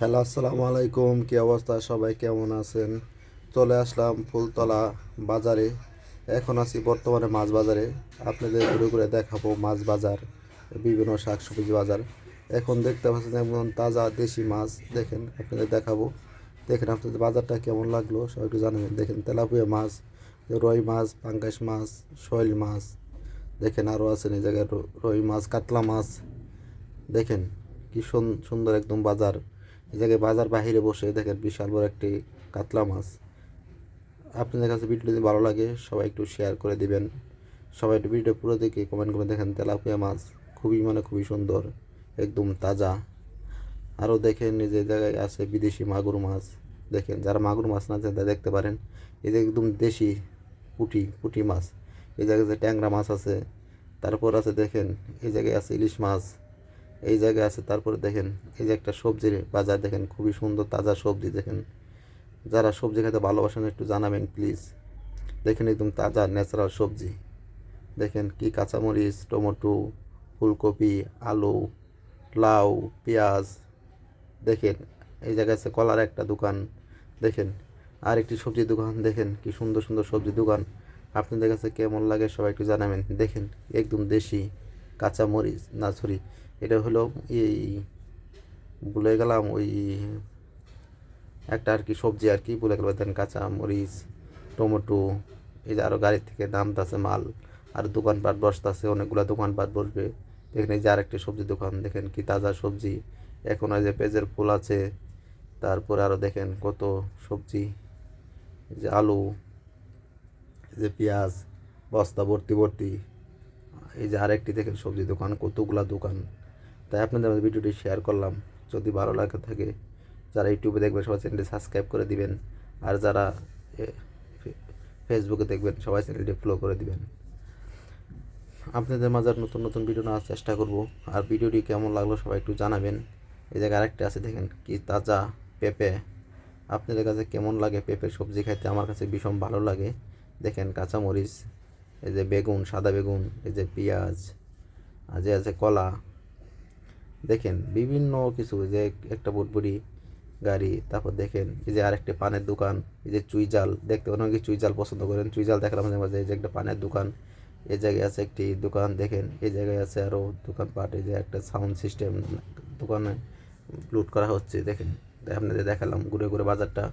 Hello, আসসালামু আলাইকুম। কি অবস্থা? সবাই কেমন আছেন? চলে আসলাম ফুলতলা বাজারে। এখন আছি বর্তমানে মাছ বাজারে। আপনাদের ঘুরে ঘুরে দেখাবো মাছ বাজার, বিভিন্ন শাকসবজি বাজার। এখন দেখতে পাচ্ছেন একদম তাজা দেশি মাছ। দেখেন, আপনাদের দেখাবো। দেখেন, আপনাদের বাজারটা কেমন লাগল? সবাই একটু জানাবেন। দেখেন, তেলাপুয়া মাছ, রুই মাছ, পাঙ্গাস মাছ, শৈল মাছ। দেখেন আরও আছেন এই জায়গায় রুই মাছ, কাতলা মাছ। দেখেন, কি সুন- সুন্দর একদম বাজার। এই জায়গায় বাজার বাহিরে বসে দেখেন বিশাল বড় একটি কাতলা মাছ। আপনাদের কাছে ভিডিও যদি ভালো লাগে, সবাই একটু শেয়ার করে দিবেন। সবাই একটু ভিডিও পুরো দেখে কমেন্ট করে দেখেন তেলাপিয়া মাছ খুবই মানে খুবই সুন্দর, একদম তাজা। আরও দেখেন যে জায়গায় আছে বিদেশি মাগুর মাছ। দেখেন, যারা মাগুর মাছ না তারা দেখতে পারেন। এই যে একদম দেশি পুঁটি পুঁটি মাছ। এই জায়গায় যে ট্যাংরা মাছ আছে, তারপর আছে দেখেন, এই জায়গায় আছে ইলিশ মাছ। এই জায়গায় আছে, তারপরে দেখেন, এই যে একটা সবজির বাজার দেখেন, খুবই সুন্দর তাজা সবজি দেখেন। যারা সবজি খেতে ভালোবাসেন, একটু জানাবেন প্লিজ দেখেন একদম তাজা ন্যাচারাল সবজি। দেখেন কি কাঁচামরিচ, টমেটো, ফুলকপি, আলু, লাউ, পেঁয়াজ। দেখেন, এই জায়গায় আছে কলার একটা দোকান। দেখেন আর একটি সবজি দোকান, দেখেন কি সুন্দর সুন্দর সবজি দোকান। আপনাদের কাছে কেমন লাগে সবাই একটু জানাবেন। দেখেন, একদম দেশি। কাঁচা মরিচ না সরি, এটা হলো এই ভুলে গেলাম, ওই একটা আর কি সবজি আর কি, ভুলে গেলাম দেখেন কাঁচা মরিচ টমেটো, এই যে আরও গাড়ির থেকে নামতেছে মাল, আর দোকানপাট বসতেছে, অনেকগুলো দোকানপাট বসবে, দেখেন এই যে আরেকটি সবজি দোকান, দেখেন কি তাজা সবজি, এখন যে পেঁয়াজের ফুল আছে, তারপর আরও দেখেন কত সবজি যে আলু যে পেঁয়াজ, বস্তা ভর্তি ভর্তি এই যে আরেকটি দেখেন সবজি দোকান, কতগুলা দোকান। তাই আপনাদের মধ্যে ভিডিওটি শেয়ার করলাম। যদি ভালো লাগে থাকে, যারা ইউটিউবে দেখবেন, সবাই চ্যানেলটি সাবস্ক্রাইব করে দিবেন। আর যারা ফেসবুকে দেখবেন, সবাই চ্যানেলটি ফলো করে দিবেন। আপনাদের মাঝে নতুন নতুন ভিডিও নেওয়ার চেষ্টা করব। আর ভিডিওটি কেমন লাগল সবাই একটু জানাবেন। এই জায়গায় আরেকটা আছে, দেখেন কি তাজা পেঁপে। আপনাদের কাছে কেমন লাগে পেঁপের সবজি খাইতে? আমার কাছে ভীষণ ভালো লাগে। দেখেন কাঁচামরিচ এই যে বেগুন, সাদা বেগুন, এই যে পেঁয়াজ, আর যে আছে কলা। দেখেন বিভিন্ন কিছু যে একটা বুটবুড়ি গাড়ি, তারপর দেখেন এই যে আরেকটি পানের দোকান, এই যে চুই জাল, দেখতে অনেকে চুই জাল পছন্দ করেন। চুই জাল দেখার মাঝে মাঝে এই যে একটা পানের দোকান, এই জায়গায় আছে একটি দোকান, দেখেন এই জায়গায় আছে আরও দোকানপাট, এই যে একটা সাউন্ড সিস্টেম দোকানে লুট করা হচ্ছে, দেখেন। আপনাদের দেখালাম ঘুরে ঘুরে বাজারটা।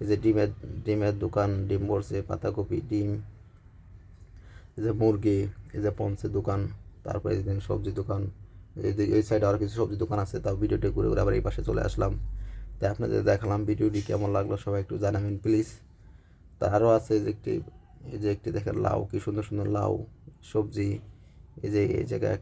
এই যে ডিমের ডিমের দোকান, ডিম বসছে পাতাকপি, ডিম এই যে মুরগি, এই যে পঞ্চের দোকান, তারপরে যে সবজি দোকান, এই যে এই সাইডে আরও কিছু সবজি দোকান আছে, তাও ভিডিওটি ঘুরে ঘুরে আবার এই পাশে চলে আসলাম। তাই আপনাদের দেখালাম ভিডিওটি কেমন লাগল, সবাই একটু জানাবেন প্লিজ তা আরও আছে যে একটি, এই যে একটি দেখেন লাউ, কি সুন্দর সুন্দর লাউ, সবজি, এই যে এই জায়গায়